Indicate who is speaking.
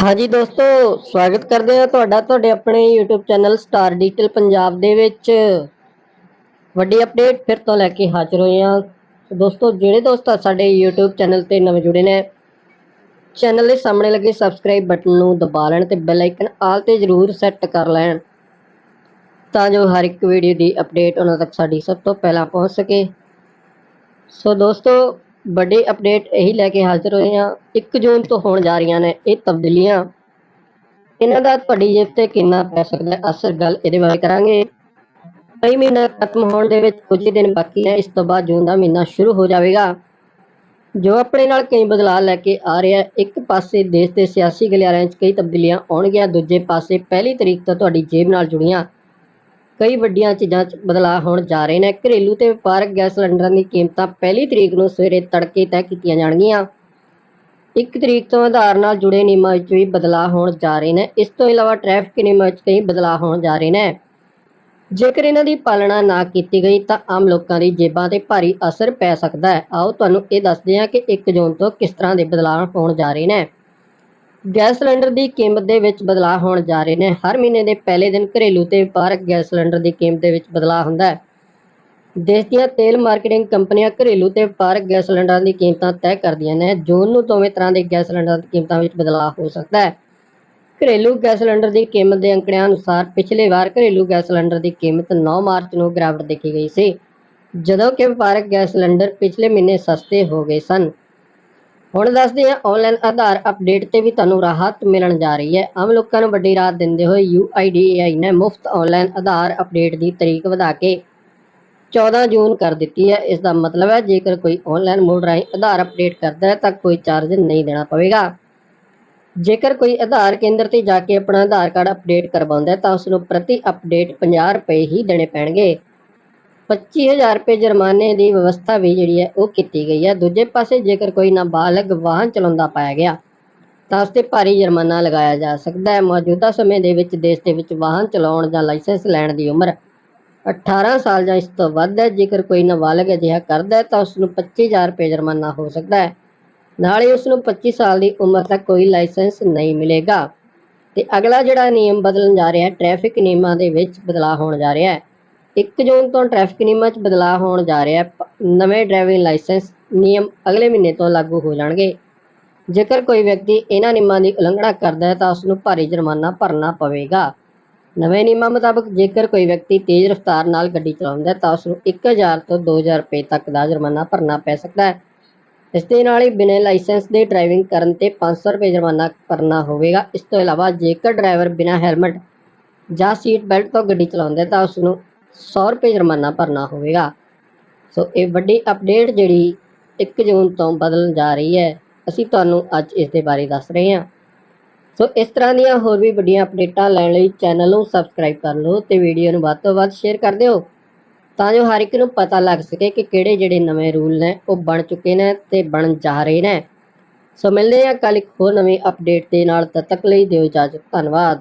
Speaker 1: ਹਾਂਜੀ ਦੋਸਤੋ, ਸਵਾਗਤ ਕਰਦੇ ਹਾਂ ਤੁਹਾਡਾ, ਤੁਹਾਡੇ ਆਪਣੇ YouTube channel star digital Punjab ਦੇ ਵਿੱਚ। ਵੱਡੀ ਅਪਡੇਟ ਫਿਰ ਤੋਂ ਲੈ ਕੇ ਹਾਜ਼ਰ ਹੋਏ ਹਾਂ। ਦੋਸਤੋ, ਜਿਹੜੇ ਦੋਸਤ ਸਾਡੇ YouTube ਚੈਨਲ ਤੇ ਨਵੇਂ ਜੁੜੇ ਨੇ, ਚੈਨਲ ਦੇ ਸਾਹਮਣੇ ਲੱਗੇ ਸਬਸਕ੍ਰਾਈਬ ਬਟਨ ਨੂੰ ਦਬਾ ਲੈਣ ਤੇ ਬੈਲ ਆਈਕਨ ਆਲ ਤੇ ਜ਼ਰੂਰ ਸੈੱਟ ਕਰ ਲੈਣ, ਤਾਂ ਜੋ ਹਰ ਇੱਕ ਵੀਡੀਓ ਦੀ ਅਪਡੇਟ ਉਹਨਾਂ ਤੱਕ ਸਾਡੀ ਸਭ ਤੋਂ ਪਹਿਲਾਂ ਪਹੁੰਚ ਸਕੇ। ਸੋ ਦੋਸਤੋ ਵੱਡੀ ਅਪਡੇਟ ਇਹੀ ਲੈ ਕੇ ਹਾਜ਼ਰ ਹੋਏ ਹਾਂ। 1 ਜੂਨ ਤੋਂ ਹੋਣ ਜਾ ਰਹੀਆਂ ਨੇ ਇਹ ਤਬਦੀਲੀਆਂ। ਇਹਨਾਂ ਦਾ ਤੁਹਾਡੀ ਜੇਬ ਤੇ ਕਿੰਨਾ ਪੈ ਸਕਦਾ ਹੈ? ਅਸਰ ਗੱਲ ਇਹਦੇ ਬਾਰੇ ਕਰਾਂਗੇ। ਕਈ ਮਹੀਨਾ ਖਤਮ ਹੋਣ ਦੇ ਵਿੱਚ ਕੁਝ ਦਿਨ ਬਾਕੀ ਹੈ ਇਸ ਤੋਂ ਬਾਅਦ ਜੂਨ ਦਾ ਮਹੀਨਾ ਸ਼ੁਰੂ ਹੋ ਜਾਵੇਗਾ। ਜੋ ਆਪਣੇ ਨਾਲ ਕਈ ਬਦਲਾਅ ਲੈ ਕੇ ਆ ਰਿਹਾ ਇੱਕ ਪਾਸੇ ਦੇਸ਼ ਦੇ ਸਿਆਸੀ ਗਲਿਆਰਿਆਂ 'ਚ ਕਈ ਤਬਦੀਲੀਆਂ ਆਉਣਗੀਆਂ। ਦੂਜੇ ਪਾਸੇ ਪਹਿਲੀ ਤਰੀਕ ਤੋਂ ਤੁਹਾਡੀ ਜੇਬ ਨਾਲ ਜੁੜੀਆਂ ਕਈ ਵੱਡੀਆਂ ਚੀਜ਼ਾਂ 'ਚ ਬਦਲਾਅ ਹੋਣ ਜਾ ਰਹੇ ਨੇ। ਘਰੇਲੂ ਤੇ ਵਪਾਰਕ ਗੈਸ ਸਿਲੰਡਰਾਂ ਦੀ ਕੀਮਤਾਂ ਪਹਿਲੀ ਤਰੀਕ ਨੂੰ ਸਵੇਰੇ ਤੜਕੇ ਤੈਅ ਕੀਤੀਆਂ ਜਾਣਗੀਆਂ। ਇੱਕ ਤਰੀਕ ਤੋਂ ਆਧਾਰ ਨਾਲ ਜੁੜੇ ਨਿਯਮਾਂ ਵਿੱਚ ਵੀ ਬਦਲਾਅ ਹੋਣ ਜਾ ਰਹੇ ਨੇ। ਇਸ ਤੋਂ ਇਲਾਵਾ ਟ੍ਰੈਫਿਕ ਨਿਯਮਾਂ ਵਿੱਚ ਕਈ ਬਦਲਾਅ ਹੋਣ ਜਾ ਰਹੇ ਨੇ। ਜੇਕਰ ਇਹਨਾਂ ਦੀ ਪਾਲਣਾ ਨਾ ਕੀਤੀ ਗਈ ਤਾਂ ਆਮ ਲੋਕਾਂ ਦੀ ਜੇਬਾਂ ਤੇ ਭਾਰੀ ਅਸਰ ਪੈ ਸਕਦਾ ਹੈ। ਆਓ ਤੁਹਾਨੂੰ ਇਹ ਦੱਸਦੇ ਹਾਂ ਕਿ 1 ਜੂਨ ਤੋਂ ਕਿਸ ਤਰ੍ਹਾਂ ਦੇ ਬਦਲਾਅ ਹੋਣ ਜਾ ਰਹੇ ਨੇ। ਗੈਸ ਸਿਲੰਡਰ ਦੀ ਕੀਮਤ ਦੇ ਵਿੱਚ ਬਦਲਾਅ ਹੋਣ ਜਾ ਰਹੇ ਨੇ। ਹਰ ਮਹੀਨੇ ਦੇ ਪਹਿਲੇ ਦਿਨ ਘਰੇਲੂ ਤੇ ਵਪਾਰਕ ਗੈਸ ਸਿਲੰਡਰ ਦੀ ਕੀਮਤ ਦੇ ਵਿੱਚ ਬਦਲਾਅ ਹੁੰਦਾ ਹੈ। ਦੇਸ਼ ਦੀਆਂ ਤੇਲ ਮਾਰਕੀਟਿੰਗ ਕੰਪਨੀਆਂ ਘਰੇਲੂ ਤੇ ਵਪਾਰਕ ਗੈਸ ਸਿਲੰਡਰਾਂ ਦੀ ਕੀਮਤਾਂ ਤੈਅ ਕਰਦੀਆਂ ਨੇ। ਜੂਨ ਨੂੰ ਦੋਵੇਂ ਤਰ੍ਹਾਂ ਦੇ ਗੈਸ ਸਿਲੰਡਰਾਂ ਦੀ ਕੀਮਤਾਂ ਵਿੱਚ ਬਦਲਾਅ ਹੋ ਸਕਦਾ ਹੈ। ਘਰੇਲੂ ਗੈਸ ਸਿਲੰਡਰ ਦੀ ਕੀਮਤ ਦੇ ਅੰਕੜਿਆਂ ਅਨੁਸਾਰ ਪਿਛਲੇ ਵਾਰ ਘਰੇਲੂ ਗੈਸ ਸਿਲੰਡਰ ਦੀ ਕੀਮਤ 9 ਮਾਰਚ ਨੂੰ ਗਿਰਾਵਟ ਦੇਖੀ ਗਈ ਸੀ, ਜਦੋਂ ਕਿ ਵਪਾਰਕ ਗੈਸ ਸਿਲੰਡਰ ਪਿਛਲੇ ਮਹੀਨੇ ਸਸਤੇ ਹੋ ਗਏ ਸਨ। ਹੁਣ ਦੱਸਦੇ ਹਾਂ ਆਨਲਾਈਨ ਆਧਾਰ ਅਪਡੇਟ ਤੇ ਵੀ ਤੁਹਾਨੂੰ ਰਾਹਤ ਮਿਲਣ ਜਾ ਰਹੀ ਹੈ। ਆਮ ਲੋਕਾਂ ਨੂੰ ਵੱਡੀ ਰਾਹਤ ਦਿੰਦੇ ਹੋਏ UIDAI ਨੇ ਮੁਫਤ ਆਨਲਾਈਨ ਆਧਾਰ ਅਪਡੇਟ ਦੀ ਤਰੀਕ ਵਧਾ ਕੇ 14 ਜੂਨ ਕਰ ਦਿੱਤੀ ਹੈ। ਇਸ ਦਾ ਮਤਲਬ ਹੈ, ਜੇਕਰ ਕੋਈ ਆਨਲਾਈਨ ਮੋਡ ਰਾਹੀਂ ਆਧਾਰ ਅਪਡੇਟ ਕਰਦਾ ਹੈ, ਤਾਂ ਕੋਈ ਚਾਰਜ ਨਹੀਂ ਦੇਣਾ ਪਵੇਗਾ। ਜੇਕਰ ਕੋਈ ਆਧਾਰ ਕੇਂਦਰ ਤੇ ਜਾ ਕੇ ਆਪਣਾ ਆਧਾਰ ਕਾਰਡ ਅਪਡੇਟ ਕਰਵਾਉਂਦਾ ਹੈ, ਤਾਂ ਉਸ ਨੂੰ ਪ੍ਰਤੀ ਅਪਡੇਟ 50 ਰੁਪਏ ਹੀ ਦੇਣੇ ਪੈਣਗੇ। 25000 ਰੁਪਏ ਜੁਰਮਾਨੇ ਦੀ ਵਿਵਸਥਾ ਵੀ ਜਿਹੜੀ ਹੈ ਉਹ ਕੀਤੀ ਗਈ ਹੈ। ਦੂਜੇ ਪਾਸੇ ਜੇਕਰ ਕੋਈ ਨਾਬਾਲਗ ਵਾਹਨ ਚਲਾਉਂਦਾ ਪਾਇਆ ਗਿਆ, ਤਾਂ ਉਸ ਤੇ ਭਾਰੀ ਜੁਰਮਾਨਾ ਲਗਾਇਆ ਜਾ ਸਕਦਾ ਹੈ। ਮੌਜੂਦਾ ਸਮੇਂ ਦੇ ਵਿੱਚ ਦੇਸ਼ ਦੇ ਵਿੱਚ ਵਾਹਨ ਚਲਾਉਣ ਜਾਂ ਲਾਇਸੈਂਸ ਲੈਣ ਦੀ ਉਮਰ 18 ਸਾਲ ਜਾਂ ਇਸ ਤੋਂ ਵੱਧ ਹੈ। ਜੇਕਰ ਕੋਈ ਨਾਬਾਲਗ ਅਜਿਹਾ ਕਰਦਾ ਹੈ, ਤਾਂ ਉਸ ਨੂੰ 25000 ਰੁਪਏ ਜੁਰਮਾਨਾ ਹੋ ਸਕਦਾ ਹੈ। ਨਾਲ ਹੀ ਉਸ ਨੂੰ 25 ਸਾਲ ਦੀ ਉਮਰ ਤੱਕ ਕੋਈ ਲਾਇਸੈਂਸ ਨਹੀਂ ਮਿਲੇਗਾ। ਤੇ ਅਗਲਾ ਜਿਹੜਾ ਨਿਯਮ ਬਦਲਣ ਜਾ ਰਿਹਾ ਹੈ, ਟ੍ਰੈਫਿਕ ਨਿਯਮਾਂ ਦੇ ਵਿੱਚ ਬਦਲਾਅ ਹੋਣ ਜਾ ਰਿਹਾ ਹੈ। 1 ਜੂਨ ਤੋਂ ਟ੍ਰੈਫਿਕ ਨਿਯਮਾਂ 'ਚ ਬਦਲਾਅ ਹੋਣ ਜਾ ਰਿਹਾ ਹੈ। ਨਵੇਂ ਡਰਾਈਵਿੰਗ ਲਾਇਸੈਂਸ ਨਿਯਮ ਅਗਲੇ ਮਹੀਨੇ ਤੋਂ ਲਾਗੂ ਹੋ ਜਾਣਗੇ। ਜੇਕਰ ਕੋਈ ਵਿਅਕਤੀ ਇਹਨਾਂ ਨਿਯਮਾਂ ਦੀ ਉਲੰਘਣਾ ਕਰਦਾ ਹੈ ਤਾਂ ਉਸ ਨੂੰ ਭਾਰੀ ਜੁਰਮਾਨਾ ਭਰਨਾ ਪਵੇਗਾ। ਨਵੇਂ ਨਿਯਮਾਂ ਮੁਤਾਬਕ ਜੇਕਰ ਕੋਈ ਵਿਅਕਤੀ ਤੇਜ਼ ਰਫ਼ਤਾਰ ਨਾਲ ਗੱਡੀ ਚਲਾਉਂਦਾ ਹੈ ਤਾਂ ਉਸ ਨੂੰ 1000 ਤੋਂ 2000 ਰੁਪਏ ਤੱਕ ਦਾ ਜੁਰਮਾਨਾ ਭਰਨਾ ਪੈ ਸਕਦਾ ਹੈ। ਇਸ ਦੇ ਨਾਲ ਹੀ ਬਿਨਾਂ ਲਾਇਸੈਂਸ ਦੇ ਡਰਾਈਵਿੰਗ ਕਰਨ ਤੇ 500 ਰੁਪਏ ਜੁਰਮਾਨਾ ਭਰਨਾ ਹੋਵੇਗਾ। ਇਸ ਤੋਂ ਇਲਾਵਾ ਜੇਕਰ ਡਰਾਈਵਰ ਬਿਨਾਂ ਹੈਲਮਟ ਜਾਂ ਸੀਟ ਬੈਲਟ ਤੋਂ ਗੱਡੀ ਚਲਾਉਂਦਾ ਹੈ ਤਾਂ ਉਸ ਨੂੰ 100 ਰੁਪਏ ਜੁਰਮਾਨਾ ਭਰਨਾ ਹੋਵੇਗਾ। ਸੋ ਇਹ ਵੱਡੀ ਅਪਡੇਟ ਜਿਹੜੀ 1 ਜੂਨ ਤੋਂ ਬਦਲਣ ਜਾ ਰਹੀ ਹੈ। ਅਸੀਂ ਤੁਹਾਨੂੰ ਅੱਜ ਇਸ ਦੇ ਬਾਰੇ ਦੱਸ ਰਹੇ ਹਾਂ। ਸੋ ਇਸ ਤਰ੍ਹਾਂ ਦੀਆਂ ਹੋਰ ਵੀ ਵੱਡੀਆਂ ਅਪਡੇਟਾਂ ਲੈਣ ਲਈ ਚੈਨਲ ਨੂੰ ਸਬਸਕ੍ਰਾਈਬ ਕਰ ਲਓ ਤੇ ਵੀਡੀਓ ਨੂੰ ਵੱਧ ਤੋਂ ਵੱਧ ਸ਼ੇਅਰ ਕਰ ਦਿਓ। ਤਾਂ ਜੋ ਹਰ ਇੱਕ ਨੂੰ ਪਤਾ ਲੱਗ ਸਕੇ ਕਿ ਕਿਹੜੇ ਜਿਹੜੇ ਨਵੇਂ ਰੂਲ ਨੇ, ਉਹ ਬਣ ਚੁੱਕੇ ਨੇ ਤੇ ਬਣਨ ਜਾ ਰਹੇ ਨੇ। ਸੋ ਮਿਲਦੇ ਹਾਂ ਕੱਲ ਇੱਕ ਹੋਰ ਨਵੀਂ ਅਪਡੇਟ ਦੇ ਨਾਲ। ਤਦ ਤੱਕ ਲਈ ਦਿਓ ਇਜਾਜ਼ਤ। ਧੰਨਵਾਦ।